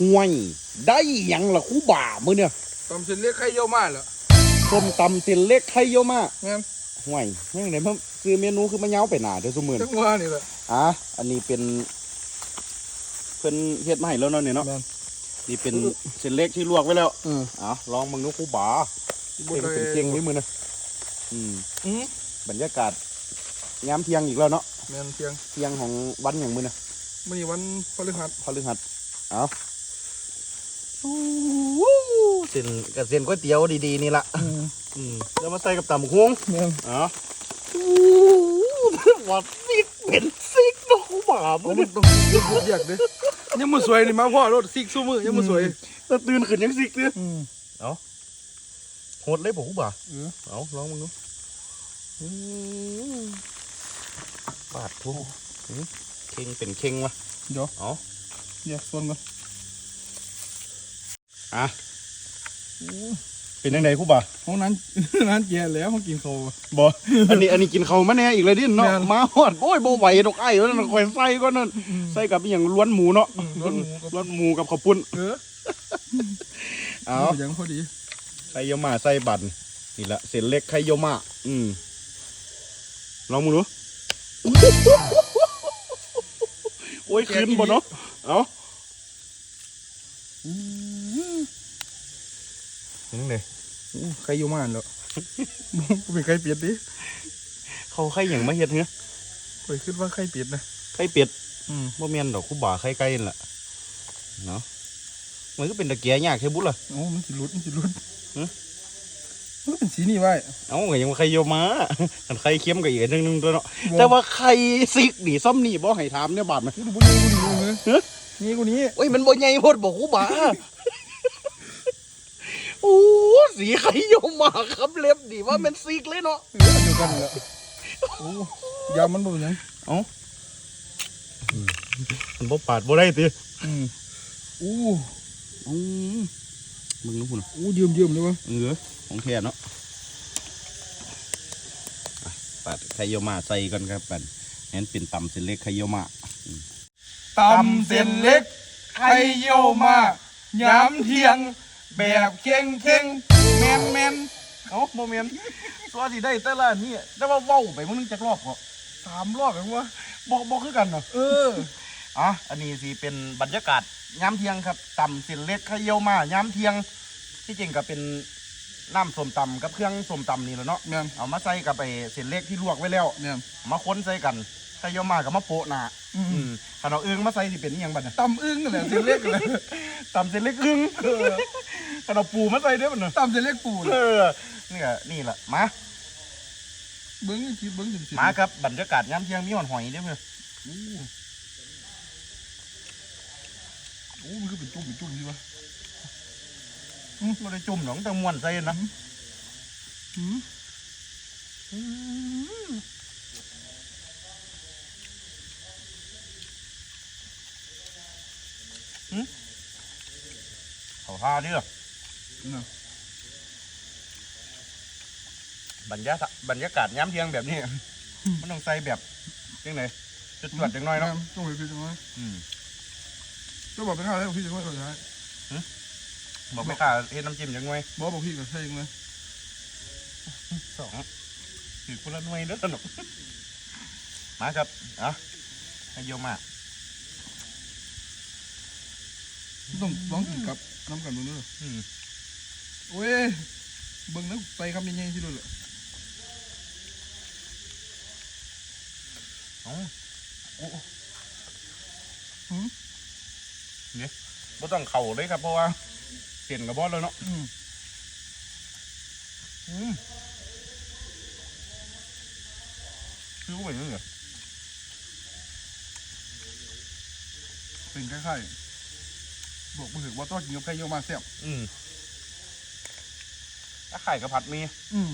ห่วย ได้หยังล่ะครูบ่ามื้อเนี่ยตำเส้นเล็กไข่เยี่ยวมาเหรอส้มตำเส้นเล็กไข่เยี่ยวมางั้นห่วยยังไงมันซื้อเมนูคือมันยาวไปหนาเด้อซุมื้อจันี้งหวะนี่แหละอะอันนี้เป็น เพิ่นเฮ็ดมาให้แล้วเนาะเนี่ยเนาะแม่นนี่เป็นเส้นเล็กที่ลวกไว้แล้วอืมเอ้าลองมึงดูครูบ่าบ่เป็นได้เป็นเคียงนี่มื้อนะอืม อืมบรรยากาศยามเที่ยงอีกแล้วเนาะแม่นเพียงเที่ยงของวันอย่างมื้อนะ มื้อนี้วันพฤหัสพฤหัสเอา เส้นกับเส้นก๋วยเตี๋ยวดีๆนี่ละอืมอืมแล้วมาใส่กับตำบักฮวงแม่นเอ๋อว่าซิกเป็นซิกเนาะครูบ่าบ่มื้อมันี้นต้องสิบุกอยากเด้ยังมือสวยนี่มาพ่อรถซิกสู้มือยังมือสวยถ้าตื่นขึ้นยังซิกเด้ออืมโหดเลยบ่ครูบ่าเออเอาลองมึงดูอืมบาดทุกเข่งเป็นเข่งวะเดี๋ยวเอาแยกส่วนก่อน อะเป็นยังไงครูบ่าห้องนั้นนั้นแย่แล้วห้องกินเขาวอะบ่ อันนี้อันนี้กินเขาวมาแน่อีกเลยดิเนาะแม่นมาหอดโอ้ยบ่ไหวดอกไอ้แล้วนั่นคอยใส่ก็นั่นใส่กับอหย่างล้วนหมูเนาะล้วนหมูกับล้วนหมูกับข้าวปุ้นเออเอาอย่างพอดีไข่เยี่ยวมาใส่บันนี่ละเส้นเล็กไข่เยี่ยวมาอืมลองมึงดูโอ้ยคืนบ่เนาะเอา ยังไงอู้ไข่เยี่ยวมาแล้วบ่เป็นไข่เป็ดดิเขาไข่หยังมาเฮ็ดเฮ้ยข่อยคิดว่าไข่เป็ดนะไข่เป็ดอืมบ่แม่นดอกคุบ่าไข่ไก่นั่นล่ะเนาะมันก็เป็นตะเกียยากแค่บุญล่ะโอ้มันสิหลุดมันสิหลุดหึมันก็เป็นสีนี่ไว้เอ้าก็ยังว่าไข่เยี่ยวมาอันไข่เค็มก็อีกอันหนึงตัวเนาะบ่แต่ว่าไข่ซิกนี่ซ้ำนี่บ่ให้ถามเนี่ยบาดไหมนี่กูนี่กูนี่ฮะนี่กูนี่โอ้ยมันบ่ใหญ่โพดบ่คุบ่าโอ้ สีไข่เยี่ยวมาครับเล็บดิว่ามันซิกเลยเนาะเอออันเดียวกันนี่แหละโอ้ยามันบ่เป็นหยังมันบ่ปาดบ่ได้ติอืมอู้อืมมึงรู้พุ่นอู้เยี่ยมเยี่ยมเลยวะเออของแท้เนาะอะปาดไข่เยี่ยวมาใส่กันครับปันเห็นเป็นตำเส้นเล็กไข่เยี่ยวมาตำเส้นเล็กไข่เยี่ยวมากย้ำเที่ยงแบบเข่งเข่งแมนแมนเอ้าโมเมนต์ตัวสิได้แต่ละนี่แต่ว่าเว้าไปมึงนึงจักรอบก็สามรอบเองวะบ่บ่คือกันเนาะเอออะอันนี้สิเป็นบรรยากาศยามเที่ยงครับตำเส้นเล็กไข่เยี่ยวมายามเที่ยง ที่จริงก็เป็นน้ำส้มตำกับเครื่องส้มตำนี่แหละเนาะแมนเอามาใส่กับไอ้เส้นเล็กที่ลวกไว้แล้วแมนมาค้นใส่กันไข่เยี่ยวมากับมาโปะหน้าอืมอืมถ้าเอาเอิงมาใส่สิเป็นอิหยังบัดเนี่ยตำอึ้งกันแหละเส้นเล็กเลยตำเส้นเล็กอึ้ง เออถ้าเอาปูมาใส่เด้อมันเนาะตำเส้นเล็กปูเอเลยอนี่ก็นี่แหละมาเบิ้งคิดเบิ้งจนสิมาครับบรรยากาศยามเที่ยงมีหอนหอยเด้อเพื่อนอู้โอ้มันคือเป็นจุ่มเป็นจุ่มใช่ปะอืมบ่ได้จุ่มหรอกแต่ม้วนใส่นะอืมเขาท่าเด้อน่ะ บรรยากาศบรรยากาศยามเที่ยงแบบนี้ มันต้องใส่แบบยังไงจุดจวดจังน้อยเนาะต้องไปพี่จังเลยอืมก็บอกเป็นข้าวแล้วพี่จังเลยก่อนใช่บอกไม่ค่าเฮ็ดน้ำจิ้มจังไงบอกบอกพี่ก็ใช่จังเลยสองถือคนละหน่วยเด้อสนุกมาครับเอะให้เยอะมากต้องลองกินกับน้ำกันมึงด้วยอืม โอ้ยเบิ้งนึกใส่คำยังไงที่ด้วยแหละเอ๋อโอ้เนี่ยไม่ต้องเข่าเลยครับเพราะว่าเปลี่ยนกับบอสแล้วเนาะอืมอืมคือว่าอย่างนี้เหรอเป็นคล้ายๆบอกมือถือว่าต้องกินกับไก่เยี่ยวมาแซ่บอืม ถ้าไข่กับผัดหมีอืม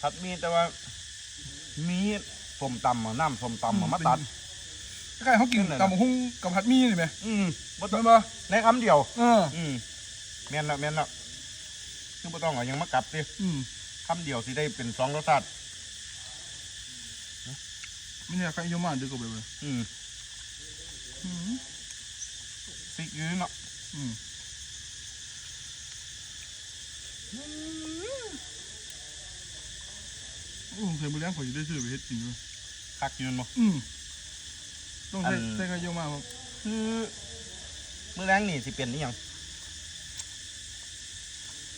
ผัดหมีแต่ว่ามีส้มตำอะน้ำส้มตำอะมาตัดคล้ายๆเขากินนั่นน่ะกับหมูหุ้งกับผัดหมี่นี่ไหมอืมบ่ใช่ต้องปะในคำเดียว เออ อืมแม่นแล้วแม่นแล้วคือบ่ต้องเอาหยังมากลับสิอืมคำเดียวสิได้เป็นสองรสชาติไม่ใช่ไก่เยี่ยวมาเดือกว่าไปเลยอืมอืมซิกอยืนเนาะออืมโอ้ผมเคยมาเลี้ยงข่อยอยู่ได้ซื้อไปเฮ็ดกินด้วยคักยืนบ่อืมต้องใช้อันใช้กระเยอะมากครับคือมื้อแรงนี่สิเป็นนี่ยัง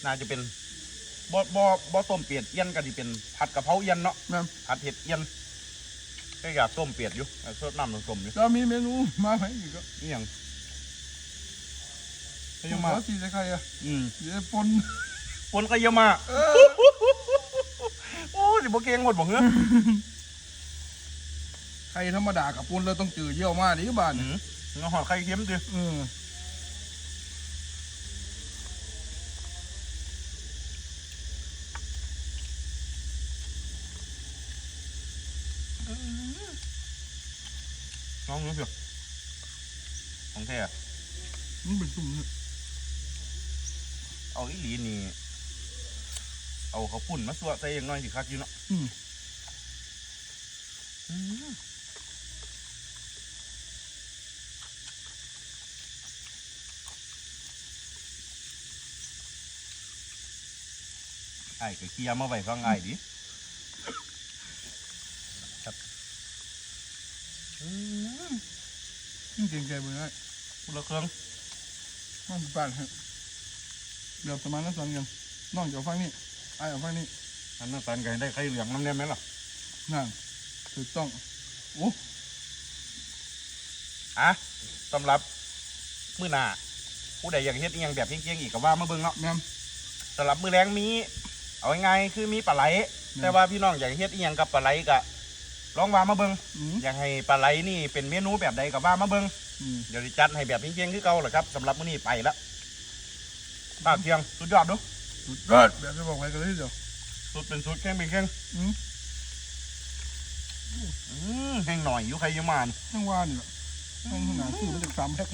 น่าจะเป็นบ่บ่บ่ต้มเปียดเอียนก็สิเป็นผัดกะเพราเอียนเนาะแม่นผัดเห็ดเอียนก็อยากต้มเปียดอยู่เอาสดน้ำต้มอยู่แล้วมีเมนูมาไหมอีกก็นี่ยังขยมาสีใส่ไข่อะอืม เดี๋ยวปนป นก็เยอะมากเออโอ้สิบ่เก่งหมดบ่เหรอไข่ธรรมดากับปนเราต้องจืดเยี่ยวมาดิบ้านอืเนี่ยมงาหอดไข่เค็มดิเออน้องนู้นเถอะของแท้อะมันเป็นตุ่มเนี่ยเอาอีหลีนี่ เอาข้าวปุ้นมาสัวใส่อย่างน้อยสิคักอยู่เนาะอืมอืมไอ้ก็เคลียร์มาไว้ฟังไอ้ายดิครับอืมมันเก่งใจเบื่อไอ้คนละเครื่องมันเป็นบ้านฮะเดี๋ยวสมานนักสันกันน้องจะเอาฟังนี่ ไอ้เอาฟังนี่อันนั้นสันกันได้ไข่เหลืองน้ำเนี่ยไหมล่ะนั่นถูกต้องโอ้อะสำหรับมื้อหน้าผู้ใดอยากเฮ็ดอีหยังแบบเก่งๆอีกก็ว่ามาเบิ่งเนาะแม่มสำหรับมื้อแรงมี เอาง่ายๆคือมีปลาไหลแต่ว่าพี่น้องอยากเฮ็ดอีหยังกับปลาไหลก็ลองว่ามาเบิ่งอืมอยากให้ปลาไหลนี่เป็นเมนูแบบใดก็ว่ามาเบิ่งอืมเดี๋ยวสิจัดให้แบบเก่งๆคือเก่าแหละครับสำหรับมื้อนี้ไปละปากเที่ยงสุดยอดเดู สุดยอดแบบจะบอกใครกันเลยเดี๋ยวสุดเป็นสุดแข้งเป็นแข้งอืมอืมแห้งหน่อยอยู่ใครอยู่มานทั้งว่านี่แหละทั้งหนาซื้อมาจากสามแพ็ค